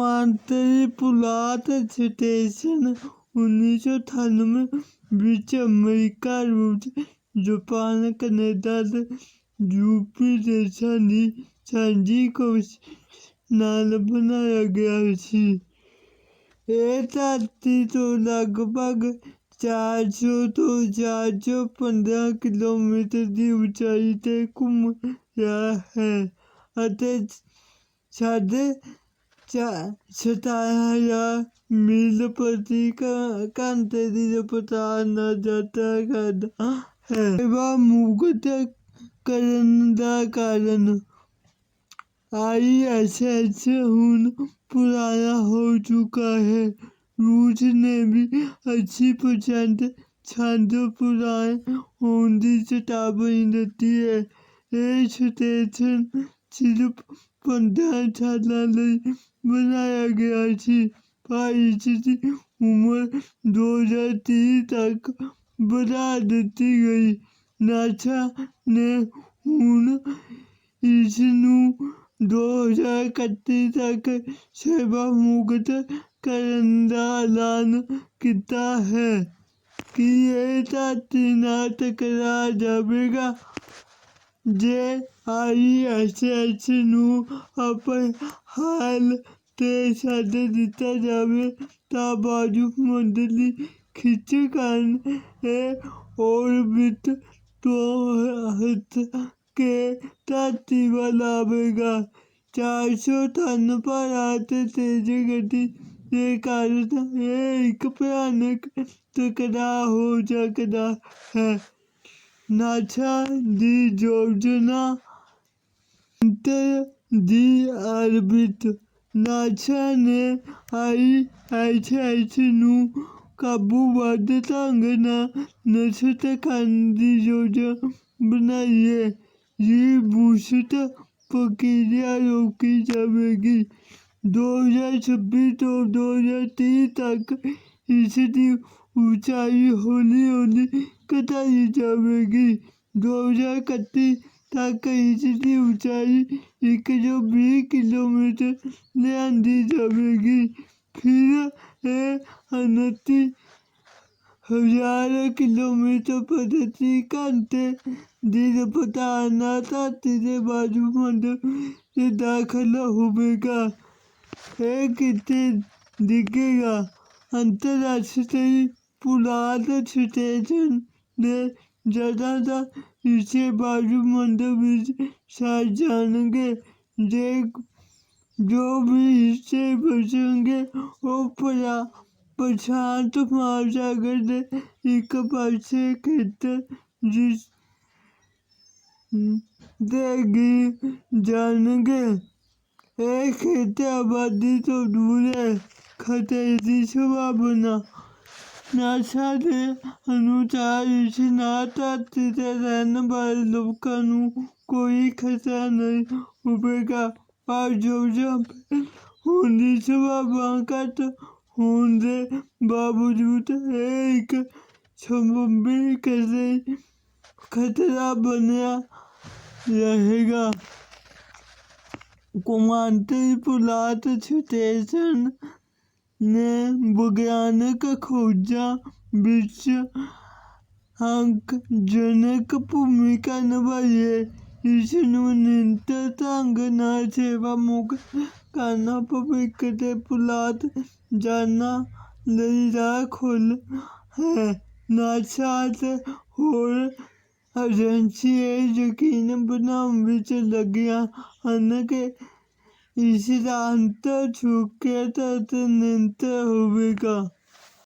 ਕੌਮਾਂਤਰੀ ਪੁਲਾਤ ਸਟੇਸ਼ਨ 1998 ਵਿੱਚ ਅਮਰੀਕਾ ਰੂਸ ਜਾਪਾਨ ਕੈਨੇਡਾ ਤੇ ਯੂਪੀ ਦੇਸ਼ਾਂ ਦੀ ਸਾਂਝੀ ਕੋਸ਼ਿਸ਼ ਨਾਲ ਬਣਾਇਆ ਗਿਆ ਸੀ ਇਹ ਧਰਤੀ ਤੋਂ ਲਗਭਗ 400 ਤੋਂ 415 ਕਿਲੋਮੀਟਰ ਦੀ ਉਚਾਈ ਤੇ ਘੁੰਮ ਰਿਹਾ ਹੈ ਅਤੇ ਸਾਢੇ ਚਾ- ਸਤਾਰਾਂ ਹਜ਼ਾਰ ਮੀਲ ਪ੍ਰਤੀ ਘ- ਘੰਟੇ ਦੀ ਰਫ਼ਤਾਰ ਨਾਲ ਯਾਤਰਾ ਕਰਦਾ ਹੈ ਸੇਵਾ ਮੁਕਤ ਕਰਨ ਦਾ ਕਾਰਨ ਆਈਐਸਐਸ ਹੁਣ ਪੁਰਾਣਾ ਹੋ ਚੁੱਕਾ ਹੈ रूस ने भी अस्सी परसेंट छंद पुराने होने की चेतावनी दी है ये स्टेशन सिर्फ पंद्रह सालों ਲਈ ਬਣਾਇਆ ਗਿਆ ਸੀ ਪਰ ਇਸ ਦੀ ਉਮਰ 2030 ਤੱਕ ਵਧਾ ਦਿੱਤੀ ਗਈ ਨਾਸਾ ਨੇ ਹੁਣ ਇਸ ਨੂੰ 2031 ਤੱਕ ਸੇਵਾ ਮੁਕਤ ਕਰਨ ਦਾ ਐਲਾਨ ਕੀਤਾ ਹੈ ਕਿ ਇਹ ਧਰਤੀ ਨਾਲ ਟਕਰਾ ਜਾਵੇਗਾ ਜੇ ਆਈਐਸਐਸ ਨੂੰ ਆਪਣੇ ਹਾਲ ਤੇ ते साधे दिसता जावे, ता मंडली खिंच खिड़की और वित्त तो के साथ जीवन चार सौ टन पर आते तेज गति के कारण यह एक भयानक टकराव हो सकता है। नासा दी योजना दी NASA ne IHH'nu kabubateta ngena nesetekandizoja बनाइए ये बूस्टर प्रक्रिया रोकी जाएगी 2026 तो 2030 तक इसकी ऊंचाई हौली हौली घटाई जाएगी दो हज़ार इकतीस ताका इसकी ऊंचाई एक सौ बीस किलोमीटर लिया जाएगी। फिर यह उनतीस हज़ार किलोमीटर प्रति घंटे दीर्घपथानाचा से दाखिल होगा। यह कितने दिखेगा? अंतरराष्ट्रीय पुलाद स्टेशन ने ज़्यादातर इसे बाजू मंदों शायद जानेंगे देख, जो भी इससे बचेंगे, वो परा, पछात मार जागते एक पैसे खेतर जिस देगी जानेंगे एक खेते आबादी तो दूर है, खतरे की शोभा बना। ਹੈ ਖਤਰੇ ਦੇ ਅਨੁਸਾਰ ਇਸ ਨਾਲ ਧਰਤੀ ਤੇ ਰਹਿਣ ਵਾਲੇ ਲੋਕਾਂ ਨੂੰ ਕੋਈ ਖਤਰਾ ਨਹੀਂ ਹੋਵੇਗਾ। ਪਰ ਜੋ ਜੋ ਹੋਣ ਦੀ ਘੱਟ ਹੋਣ ਦੇ ਬਾਵਜੂਦ ਇਹ ਇੱਕ ਸੰਭਵੀ ਖਤਰੇ ਖਤਰਾ ਬਣਿਆ ਰਹੇਗਾ। ਕੌਮਾਂਤਰੀ ਪੁਲਾੜ ਸਟੇਸ਼ਨ ਨੇ ਵਿਗਿਆਨਕ ਖੋਜਾਂ ਵਿੱਚ ਅੰਕਜਨਕ ਭੂਮਿਕਾ ਨਿਭਾਈ ਹੈ। ਇਸ ਨੂੰ ਨਿਰੰਤਰ ਢੰਗ ਨਾਲ ਸੇਵਾ ਮੁਕਤ ਕਰਨਾ, ਭਵਿੱਖ ਦੇ ਪੁਲਾੜ ਯਾਨਾਂ ਲਈ ਰਾਹ ਖੋਲ੍ਹ ਹੈ। ਨਾਸਾ ਅਤੇ ਹੋਰ ਏਜੰਸੀਆਂ ਇਹ ਯਕੀਨੀ ਬਣਾਉਣ ਵਿੱਚ ਲੱਗੀਆਂ ਹਨ ਕਿ 이 시간대 죽게 되는 때 우리가